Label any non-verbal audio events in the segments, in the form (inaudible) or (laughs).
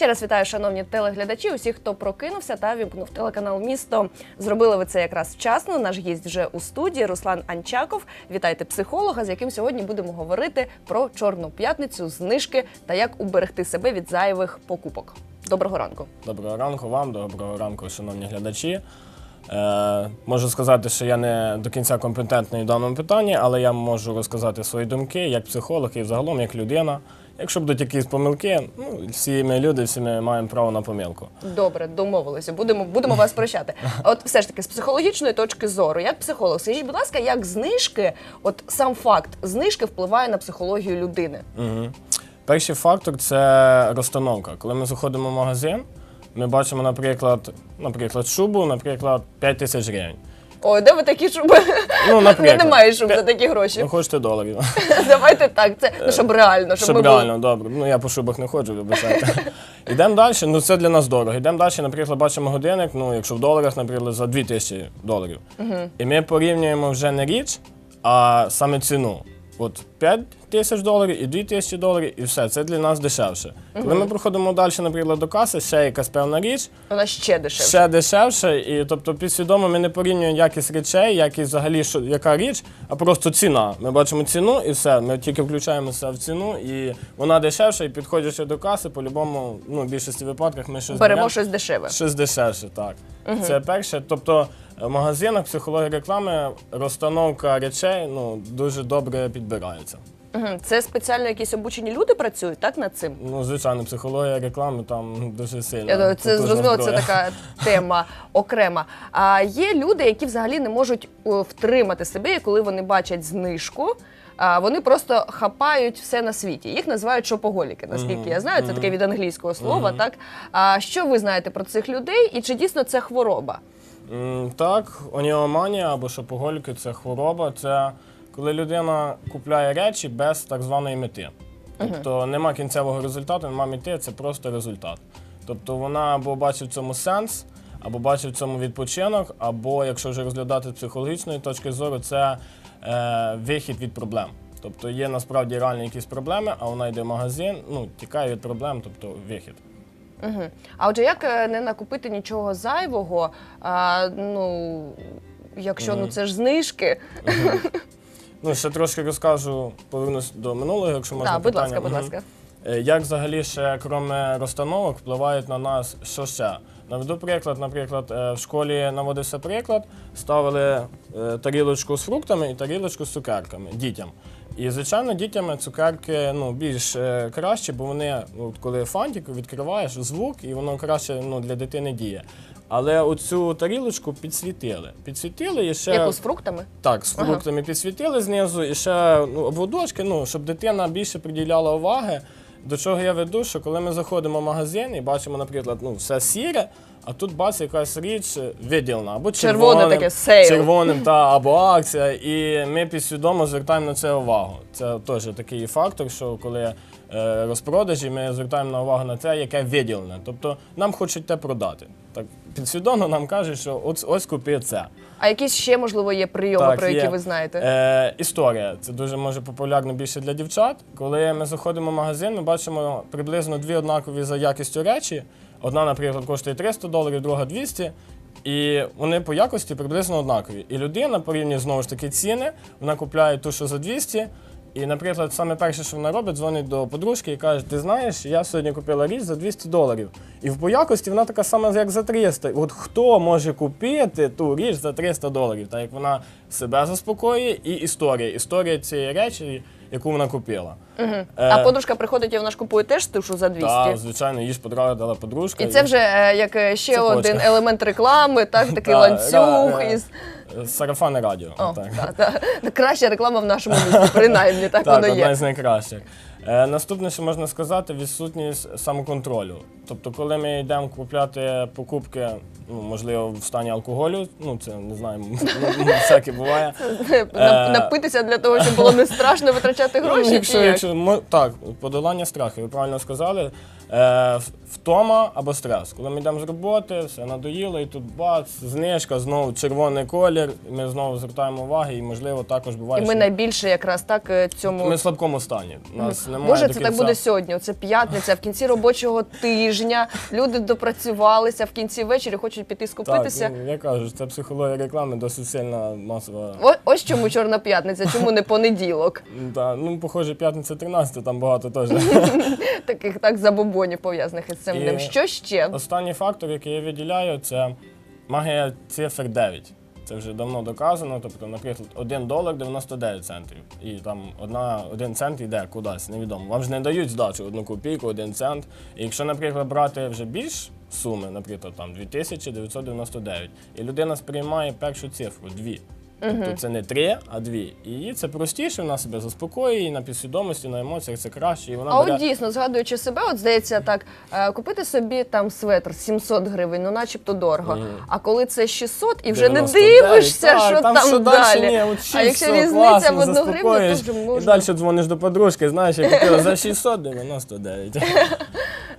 Ще раз вітаю, шановні телеглядачі, усіх, хто прокинувся та вімкнув телеканал Місто. Зробили ви це якраз вчасно. Наш гість вже у студії Руслан Анчаков. Вітайте психолога, з яким сьогодні будемо говорити про чорну п'ятницю, знижки та як уберегти себе від зайвих покупок. Доброго ранку. Доброго ранку вам, доброго ранку, шановні глядачі. Е, можу сказати, що я не до кінця компетентний в даному питанні, але я можу розказати свої думки як психолог і взагалом як людина. Якщо будуть якісь помилки, ну всі ми люди, всі ми маємо право на помилку. Добре, домовилися. Будемо будемо вас прощати. От все ж таки з психологічної точки зору, як психолог, скажіть, будь ласка, як знижки, от сам факт знижки впливає на психологію людини? Угу. Перший фактор це розстановка. Коли ми заходимо в магазин, ми бачимо, наприклад, наприклад, шубу, наприклад, 5 тисяч гривень. Ой, де ви такі шуби? Ну, (laughs) Не немає шуб за такі гроші. Ну, хочете доларів. (laughs) Давайте так. Це ну щоб реально, щоб, Щоб ми були- реально, добре. Ну я по шубах не ходжу, вибачайте. (laughs) Йдемо далі, ну це для нас дорого. Йдемо далі, наприклад, бачимо годинник, ну якщо в доларах, наприклад, за 2000 доларів. І ми порівнюємо вже не річ, а саме ціну. От 5 тисяч доларів і 2 тисячі доларів, і все, це для нас дешевше. Коли ми проходимо далі, наприклад, до каси, ще якась певна річ, вона ще дешевше. ще дешевше, і тобто підсвідомо ми не порівнюємо якість речей, якість взагалі що, яка річ, а просто ціна. Ми бачимо ціну і все. Ми тільки включаємося в ціну, і вона дешевша, і підходячи до каси, по-любому, ну, в більшості випадках ми щось Беремо щось дешеве. Щось дешевше, так. Це перше. Тобто в магазинах психологія реклами, розстановка речей ну, дуже добре підбирається. Мгм. Це спеціально якісь обучені люди працюють, так над цим? Ну, звичайно, психологія реклами там ну, дуже сильна. Я думаю, це потужна зрозуміло, це зброя. така тема окрема. А є люди, які взагалі не можуть о, втримати себе, і коли вони бачать знижку. А вони просто хапають все на світі. Їх називають шопоголіки, наскільки я знаю. Це таке від англійського слова. Так а що ви знаєте про цих людей, і чи дійсно це хвороба? Так, оніоманія або шопоголіки це хвороба. Це коли людина купляє речі без так званої мети. Тобто нема кінцевого результату, нема мети, це просто результат. Тобто вона або бачить в цьому сенс, або бачить в цьому відпочинок, або, якщо вже розглядати з психологічної точки зору, це е, вихід від проблем. Тобто є насправді реальні якісь проблеми, а вона йде в магазин, ну, тікає від проблем, тобто вихід. Угу. А отже, як е, не накупити нічого зайвого? А, ну, якщо ну це ж знижки. Ну, ще трошки розкажу, повернусь до минулого, якщо можна. Так, будь питання. ласка, будь Мгм. ласка. Е, Як взагалі ще, крім розстановок, впливають на нас що ще? Наведу приклад, наприклад, е, в школі наводився приклад, ставили е, тарілочку з фруктами і тарілочку з цукерками дітям. І, звичайно, дітям цукерки ну, більш е, краще, бо вони, ну, от коли фантик відкриваєш звук, і воно краще ну, для дитини діє. Але оцю тарілочку підсвітили. Підсвітили і ще. Яку з фруктами? Так, з Ага. фруктами підсвітили знизу і ще ну, обводочки, ну, щоб дитина більше приділяла уваги. До чого я веду, що коли ми заходимо в магазин і бачимо, наприклад, ну, все сіре, а тут бац, якась річ виділена, або Червоне червоним, таке, сейл. червоним та, або акція, і ми підсвідомо звертаємо на це увагу. Це теж такий фактор, що коли розпродажі, ми звертаємо на увагу на те, яке виділене. Тобто нам хочуть те продати. Так, підсвідомо нам кажуть, що ось, ось купи це. А якісь ще, можливо, є прийоми, Так, про які є. ви знаєте? Е, історія. Це дуже може популярно більше для дівчат. Коли ми заходимо в магазин, ми бачимо приблизно дві однакові за якістю речі. Одна, наприклад, коштує 300 доларів, друга 200. І вони по якості приблизно однакові. І людина порівнює знову ж таки ціни, вона купляє ту, що за 200. І, наприклад, саме перше, що вона робить, дзвонить до подружки і каже: Ти знаєш, я сьогодні купила річ за 200 доларів. І по якості вона така сама, як за 300. От хто може купити ту річ за 300 доларів? Так як вона себе заспокоює, і історія. Історія цієї речі, яку вона купила. Е, А подружка приходить і вона ж купує теж тушу за 200. та, звичайно, їй ж подрадила подружка. І це вже е, як е, ще Цепочка. один елемент реклами, так, (laughs) такий Та, ланцюг ра- із. Сарафани радіо. О, так. та, та. (laughs) Краща реклама в нашому місті, (laughs) принаймні, так, Так, воно одна є. з найкращих. Е, наступне, що можна сказати, відсутність самоконтролю. Тобто, коли ми йдемо купляти покупки, ну, можливо, в стані алкоголю, ну це не знаю, ну, всяке буває. (laughs) Е, Напитися для того, щоб було не страшно витрачати гроші. Ну, якщо, чи як? якщо, так, подолання страху, ви правильно сказали. Е, втома або стрес. Коли ми йдемо з роботи, все надоїло, і тут бац, знижка, знову червоний колір. ми знову звертаємо уваги, і можливо також буває. І ми що найбільше якраз так е, цьому. ми в слабкому стані. Нас немає Боже, до це так кінця. буде сьогодні. Це п'ятниця, в кінці робочого тижня. Люди допрацювалися, в кінці ввечері хочуть піти скупитися. Так, ну, я кажу, це психологія реклами досить сильна масова. О- Ось чому чорна п'ятниця, чому не понеділок. (laughs) Та, ну, похоже, п'ятниця 13, там багато теж. (laughs) Таких так забобонів пов'язаних із цим І- днем. Що ще? Останній фактор, який я виділяю, це магія цифр 9. Це вже давно доказано. Тобто, наприклад, 1 долар 99 центів. І там одна, один цент йде кудись, невідомо. Вам ж не дають здачу одну копійку, один цент. І якщо, наприклад, брати вже більш суми, наприклад, там 2999, і людина сприймає першу цифру 2. Тобто це не три, а дві. І їй це простіше, вона себе заспокоює, і на підсвідомості, на емоціях це краще. І вона А бере... от дійсно, згадуючи себе, от здається, так е, купити собі там светр 700 гривень, ну начебто дорого. А коли це 600 і вже не 99, дивишся, так, що там, що далі. Ні, от а якщо 600, різниця класно, в одну гривню, то заспокоїш. вже І далі дзвониш до подружки, знаєш, я купила за 699. (laughs)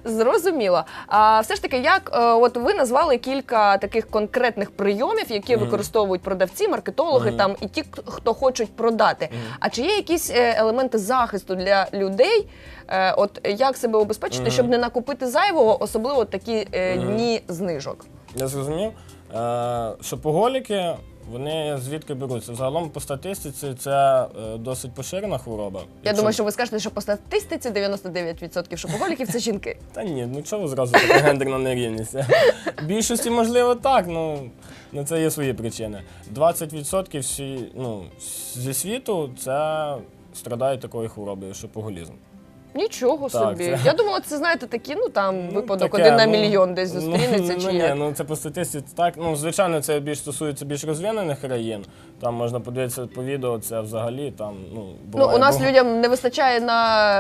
Зрозуміло. А все ж таки, як е, от ви назвали кілька таких конкретних прийомів, які використовують продавці, маркетологи там і ті, хто хочуть продати. А чи є якісь е, елементи захисту для людей? Е, От як себе обезпечити, щоб не накупити зайвого, особливо такі е, дні знижок? Я зрозумів, е, шопоголіки, вони звідки беруться? Загалом по статистиці це е, досить поширена хвороба. Я Якщо- думаю, що ви скажете, що по статистиці 99% шопоголіків це жінки. (laughs) Та ні, ну чого зразу така гендерна нерівність? В більшості, можливо, так, ну на це є свої причини. 20% всі, ну, зі світу це страдають такою хворобою, шопоголізм. Нічого Так, собі. це- Я думала, це знаєте такі, ну там Ну, випадок таке, один на ну, мільйон десь ну, зустрінеться (laughs) ну, чи ні, як. ну це по статистиці так. Ну, звичайно, це більш стосується більш розвинених країн. Там можна подивитися по відео, це взагалі там, ну, Ну, у нас бо- людям не вистачає на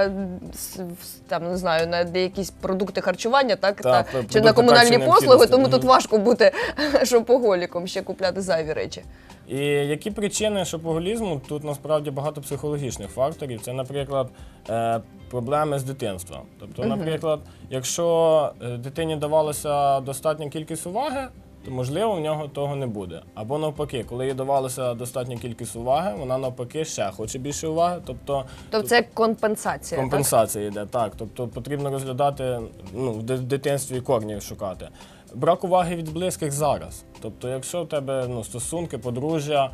с- там не знаю на якісь продукти харчування, так, Так, та, про чи продукти на комунальні першої послуги, необхідності. тому Мгм. тут важко бути (laughs) шопоголіком, ще купляти зайві речі. І які причини шопоголізму? Тут насправді багато психологічних факторів. Це, наприклад, е, проблеми з дитинства. Тобто, наприклад, якщо е, дитині давалося достатня кількість уваги, то можливо в нього того не буде. Або навпаки, коли їй давалося достатня кількість уваги, вона навпаки ще хоче більше уваги. Тобто Тобто це компенсація. так? Компенсація йде, так. Тобто потрібно розглядати ну, в ди- дитинстві корні шукати. Брак уваги від близьких зараз. Тобто, якщо в тебе ну, стосунки, подружжя,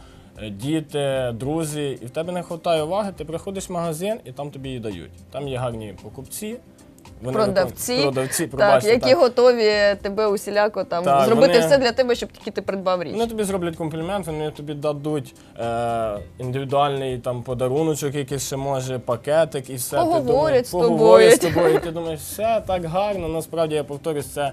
діти, друзі, і в тебе не вистачає уваги, ти приходиш в магазин і там тобі її дають. Там є гарні покупці. вони Продавці, виконують- продавці Так, пробачте, які готові тебе усіляко там Так, зробити вони- все для тебе, щоб тільки ти придбав річ. Вони тобі зроблять комплімент, вони тобі дадуть е, індивідуальний там подаруночок, якийсь ще може, пакетик і все. Поговорять ти думаєш, з тобою. поговорять з тобою. І ти думаєш, все так гарно. Насправді я повторюсь, це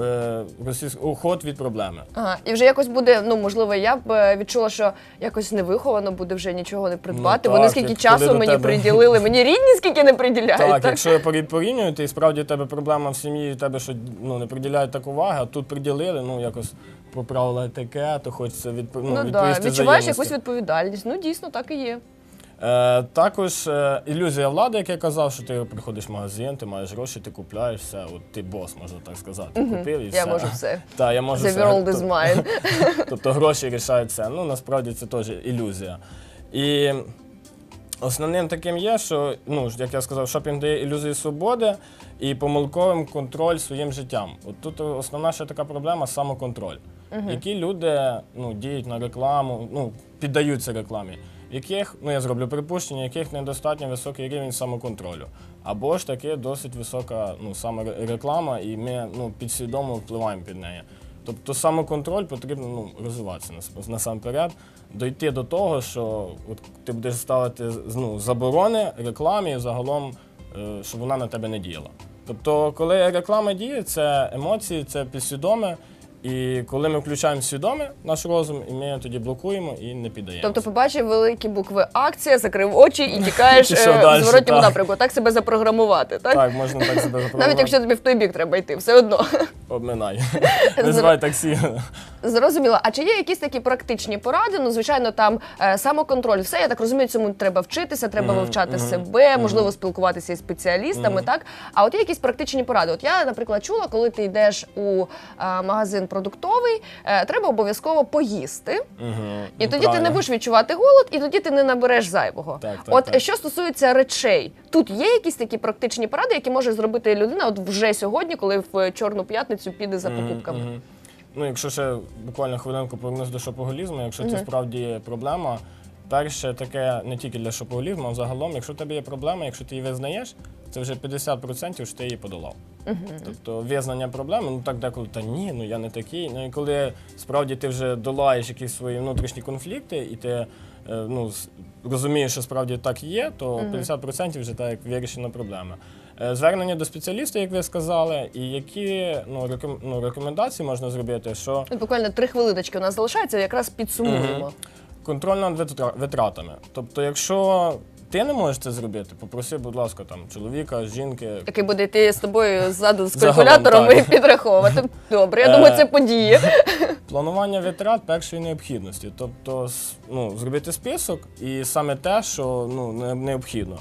е, російсь- уход від проблеми. Ага, і вже якось буде, ну можливо, я б е, відчула, що якось невиховано буде вже нічого не придбати. Ну, Вони так, скільки як часу до мені тебе- приділили, мені рідні скільки не приділяють. Так, Так, якщо я порі- порівнюю, і справді в тебе проблема в сім'ї, тебе що ну, не приділяють так уваги, а тут приділили, ну якось по правилах етикету, хочеться відп... ну, Ну, да. відповісти Відчуваєш взаємності. якусь відповідальність. Ну дійсно так і є. Е, також е, ілюзія влади, як я казав, що ти приходиш в магазин, ти маєш гроші, ти купляєш все. От ти бос, можна так сказати. Купив і Я все. можу все. (laughs) Так, я можу The все. world Тоб- is mine. (laughs) Тобто гроші рішають все. Ну насправді це теж ілюзія. І основним таким є, що, ну, ж, як я сказав, шопінг дає ілюзію свободи і помилковим контроль своїм життям. От тут основна ще така проблема самоконтроль. Які люди ну, діють на рекламу, ну, піддаються рекламі, яких, ну я зроблю припущення, яких недостатньо високий рівень самоконтролю. Або ж таки досить висока ну, саме реклама, і ми ну, підсвідомо впливаємо під неї. Тобто самоконтроль потрібно ну, розвиватися насамперед, дойти до того, що от ти будеш ставити ну, заборони рекламі загалом, е, щоб вона на тебе не діяла. Тобто, коли реклама діє, це емоції, це підсвідоме. І коли ми включаємо свідоме наш розум, і ми тоді блокуємо і не піддаємо. Тобто, побачив великі букви акція, закрив очі і тікаєш Пішов е, в зворотньому так. напрямку. Так себе запрограмувати, так? так, можна так себе запрограмувати. (laughs) Навіть якщо тобі в той бік треба йти, все одно. (laughs) обминай. (laughs) Визивай таксі. Зрозуміло. А чи є якісь такі практичні поради? Ну, звичайно, там е, самоконтроль, все. Я так розумію, цьому треба вчитися, треба вивчати себе, можливо, спілкуватися із спеціалістами, так? А от є якісь практичні поради. От я, наприклад, чула, коли ти йдеш у е, магазин продуктовий, е, треба обов'язково поїсти. Угу. І тоді ти не будеш відчувати голод, і тоді ти не набереш зайвого. Так, так, от так. що стосується речей, тут є якісь такі практичні поради, які може зробити людина от вже сьогодні, коли в чорну п'ятницю піде за покупками. Мгм, мгм. Ну, якщо ще буквально хвилинку повернусь до шопоголізму, якщо це Мгм. справді є проблема, перше таке не тільки для шопоголізму, а загалом, якщо в тебе є проблема, якщо ти її визнаєш, це вже 50% що ти її подолав. Тобто визнання проблеми, ну так деколи, та ні, ну я не такий. Ну і коли справді ти вже долаєш якісь свої внутрішні конфлікти, і ти е, ну, розумієш, що справді так є, то 50% вже так як вирішена проблема. Е, Звернення до спеціаліста, як ви сказали, і які ну, реком, ну, рекомендації можна зробити, що От Буквально три хвилиночки у нас залишається, якраз підсумуємо. контроль над витра- витратами. Тобто, якщо ти не можеш це зробити, попроси, будь ласка, там чоловіка, жінки, Який буде йти з тобою ззаду з Загалом, калькулятором так. і підраховувати. Добре, я Е, думаю, це подіє. (laughs) Планування витрат першої необхідності, тобто с- ну, зробити список і саме те, що ну, не- необхідно.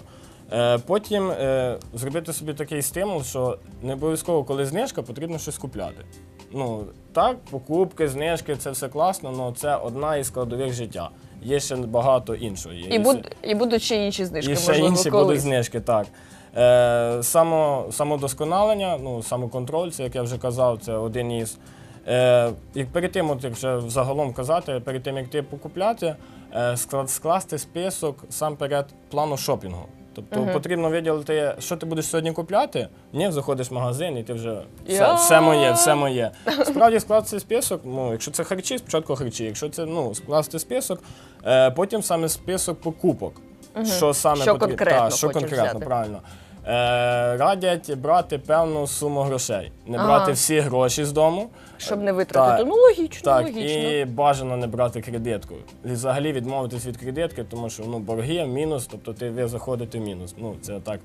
Е, потім е, зробити собі такий стимул, що не обов'язково, коли знижка, потрібно щось купляти. Ну, так, покупки, знижки це все класно, але це одна із складових життя. Є ще багато іншого. І, буд, і будуть ще інші знижки, і ще можливо, інші колись. будуть знижки, так. Е, само, самодосконалення, ну, самоконтроль, це, як я вже казав, це один із. Е, і перед тим, от, як вже загалом казати, перед тим, як ти покупляти, е, скласти список сам перед плану шопінгу. Тобто потрібно виділити, що ти будеш сьогодні купляти. Ні, заходиш в магазин і ти вже все, Я- все моє, все моє. Справді скласти список, ну, якщо це харчі, спочатку харчі. Якщо це ну, скласти список, е, потім саме список покупок. Що саме Що потрібно- конкретно що хочеш конкретно, взяти. правильно. Е, радять брати певну суму грошей. Не Ага. брати всі гроші з дому. Щоб не витратити. Так. Ну, логічно, Так, логічно. і бажано не брати кредитку. І взагалі відмовитись від кредитки, тому що ну, борги, мінус, тобто ти ви заходите в мінус. Ну, це так.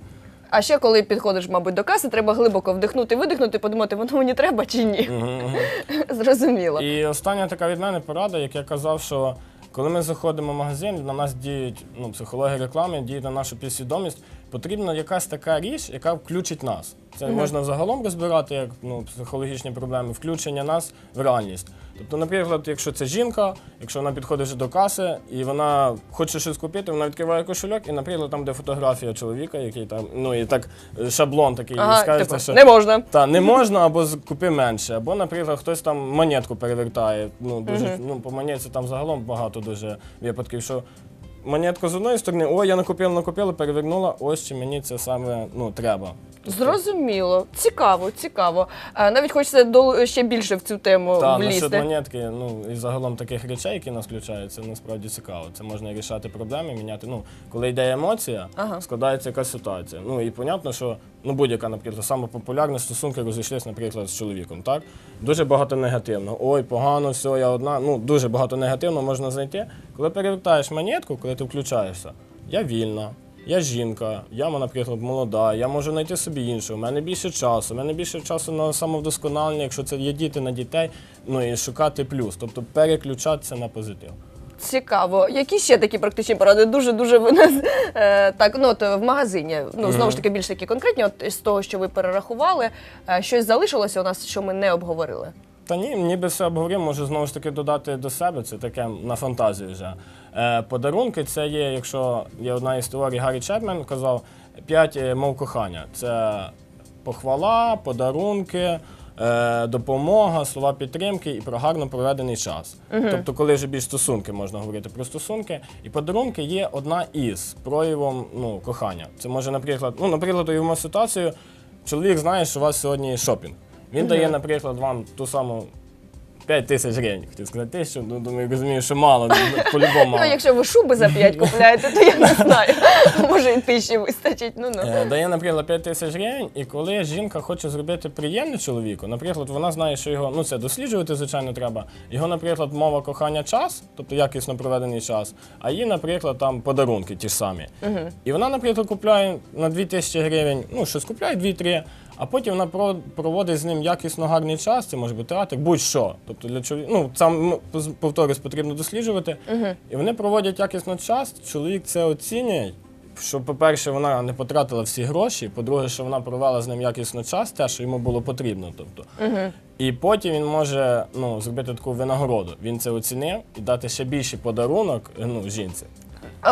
А ще коли підходиш, мабуть, до каси, треба глибоко вдихнути, видихнути, подумати, воно мені треба чи ні. (laughs) Зрозуміло. І остання така від мене порада, як я казав, що коли ми заходимо в магазин, на нас діють ну, психологія реклами, діють на нашу підсвідомість. Потрібна якась така річ, яка включить нас. Це можна загалом розбирати як ну, психологічні проблеми, включення нас в реальність. Тобто, наприклад, якщо це жінка, якщо вона підходить вже до каси і вона хоче щось купити, вона відкриває кошельок, і, наприклад, там, де фотографія чоловіка, який там, ну і так е, шаблон такий, Ага, скажете, типу, що не можна. та не можна або з- купи менше, або, наприклад, хтось там монетку перевертає. Ну дуже ну по монетці там загалом багато дуже випадків, що монетку з одної сторони, о, я накупила, накупила, перевернула, ось чи мені це саме ну треба. Зрозуміло. Цікаво, цікаво. А, навіть хочеться дол- ще більше в цю тему Та насчет влізти. монетки, ну і загалом таких речей, які нас включають, це насправді цікаво. Це можна рішати проблеми, міняти. Ну, коли йде емоція, Ага. складається якась ситуація. Ну і понятно, що ну будь-яка, наприклад, саме популярна стосунки розійшлися, наприклад, з чоловіком. Так дуже багато негативного. Ой, погано, все, я одна. Ну дуже багато негативного можна знайти. Коли перевертаєш монетку, коли ти включаєшся, я вільна. Я жінка, я, наприклад, молода, я можу знайти собі іншого. У мене більше часу, у мене більше часу на самовдосконалення, якщо це є діти на дітей, ну і шукати плюс, тобто переключатися на позитив. Цікаво. Які ще такі практичні поради? Дуже дуже ви нас е, так. Ну от в магазині. Ну знову ж таки більш такі конкретні. От з того, що ви перерахували, е, щось залишилося у нас, що ми не обговорили. Та ні, ніби все обговоримо, можу знову ж таки додати до себе, це таке на фантазію вже. Е, подарунки це є, якщо є одна із теорій, Гаррі Чепмен казав, п'ять е, мов кохання. Це похвала, подарунки, е, допомога, слова підтримки і про гарно проведений час. Тобто, коли вже більш стосунки можна говорити про стосунки, і подарунки є одна із проявом ну, кохання. Це може, наприклад, ну, наприклад, уявимо ситуацію, чоловік знає, що у вас сьогодні шопінг. Він дає, наприклад, вам ту саму 5 тисяч гривень. Хотів сказати тисячу, ну думаю, розумію, що мало, ну, по-любому Ну, мало. якщо ви шуби за 5 (laughs) купляєте, то я не знаю. Може і тисячі вистачить. Ну ну. Е, Дає, наприклад, 5 тисяч гривень, і коли жінка хоче зробити приємне чоловіку, наприклад, вона знає, що його, ну це досліджувати, звичайно, треба. Його, наприклад, мова кохання час, тобто якісно проведений час, а їй, наприклад, там подарунки ті ж самі. І вона, наприклад, купляє на 2 тисячі гривень, ну, щось купляє 2-3, а потім вона про- проводить з ним якісно гарний час, це може бути театр, будь-що. Тобто для чоловіка, ну, сам м, повторюсь, потрібно досліджувати. І вони проводять якісно час, чоловік це оцінює. щоб, по-перше, вона не потратила всі гроші, по-друге, що вона провела з ним якісно час, те, що йому було потрібно. Тобто. І потім він може ну, зробити таку винагороду. Він це оцінив і дати ще більший подарунок ну, жінці.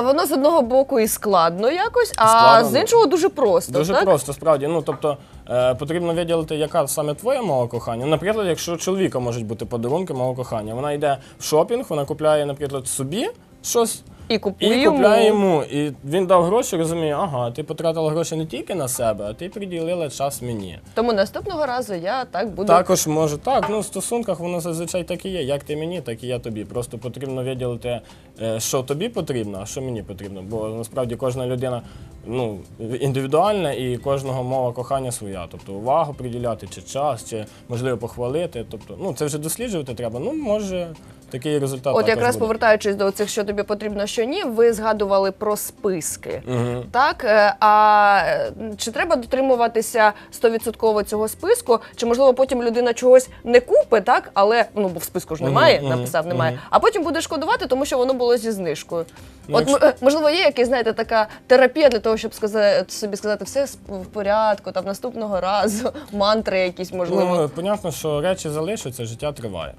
Воно з одного боку і складно якось, а Складно, з ну. іншого дуже просто. Дуже так? просто, справді. Ну, тобто, е, потрібно виділити, яка саме твоя мова кохання. Наприклад, якщо чоловіка можуть бути подарунки мого кохання, вона йде в шопінг, вона купляє, наприклад, собі щось. І купує І купляє йому. І він дав гроші, розуміє, ага, ти потратила гроші не тільки на себе, а ти приділила час мені. Тому наступного разу я так буду. Також може так. Ну в стосунках воно зазвичай так і є. Як ти мені, так і я тобі. Просто потрібно виділити, е, що тобі потрібно, а що мені потрібно. Бо насправді кожна людина ну, індивідуальна і кожного мова кохання своя. Тобто увагу приділяти, чи час, чи можливо похвалити. Тобто, ну це вже досліджувати треба. Ну може такий результат. От також якраз буде. повертаючись до цих, що тобі потрібно, що ні, ви згадували про списки. Мгм. Так, е, а е, чи треба дотримуватися 100% цього списку? Чи можливо потім людина чогось не купить, так? Але ну бо в списку ж немає, мгм, написав немає. мгм. А потім буде шкодувати, тому що воно було зі знижкою. Ну, От якщо- м- е, можливо, є якась, знаєте, така терапія для того, щоб сказати собі сказати, все в порядку, там наступного разу, (laughs) мантри якісь можливо. Ну, понятно, що речі залишаться, життя триває.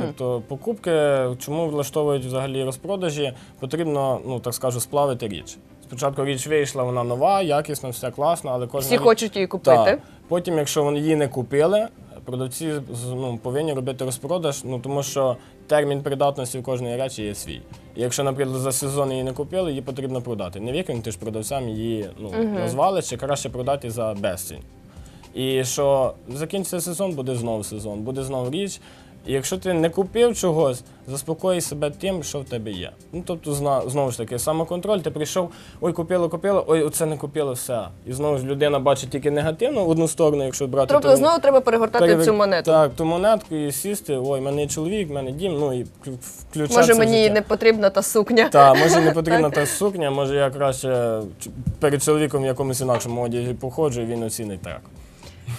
Тобто покупки, чому влаштовують взагалі розпродажі, потрібно, ну так скажу, сплавити річ. Спочатку річ вийшла, вона нова, якісна, все класно, але кожна Всі річ- хочуть її купити. Так. Потім, якщо вони її не купили, продавці ну, повинні робити розпродаж, ну тому що термін придатності в кожної речі є свій. І якщо, наприклад, за сезон її не купили, її потрібно продати. Не ти ж продавцям її ну, назвали, чи краще продати за безцінь. І що закінчиться сезон, буде знову сезон, буде знову річ. І якщо ти не купив чогось, заспокой себе тим, що в тебе є. Ну тобто, знову ж таки, самоконтроль, ти прийшов, ой, купила, купила, ой, оце не купила, все. І знову ж людина бачить тільки негативно в одну сторону, якщо брати Тобто то- знову треба перегортати перевик- цю монету. Так, ту монетку і сісти, ой, в мене є чоловік, в мене дім, ну і вклю- включатися Може, мені життя. не потрібна та сукня. Так, може не потрібна (laughs) та сукня, може я краще перед чоловіком в якомусь інакшому одязі походжу, і він оцінить так.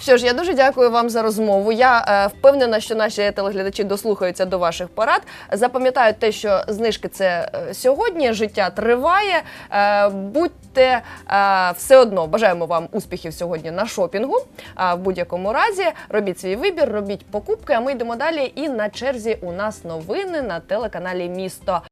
Що ж, я дуже дякую вам за розмову. Я е, впевнена, що наші телеглядачі дослухаються до ваших порад. Запам'ятають те, що знижки це е, сьогодні. Життя триває. Е, будьте е, все одно бажаємо вам успіхів сьогодні на шопінгу. А в будь-якому разі робіть свій вибір, робіть покупки. А ми йдемо далі. І на черзі у нас новини на телеканалі Місто.